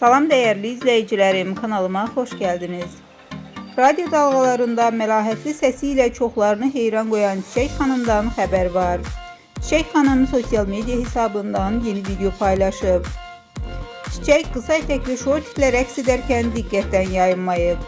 Salam değerli izleyicilerim, kanalıma hoş geldiniz. Radyo dalgalarında məlahətli sesiyle çoxlarını heyran qoyan Çiçək xanımdan xəbər var. Çiçək xanım sosyal medya hesabından yeni video paylaşıb. Çiçək qısa ətəkli şortiklə rəqs edərkən diqqətdən yayınmayıb.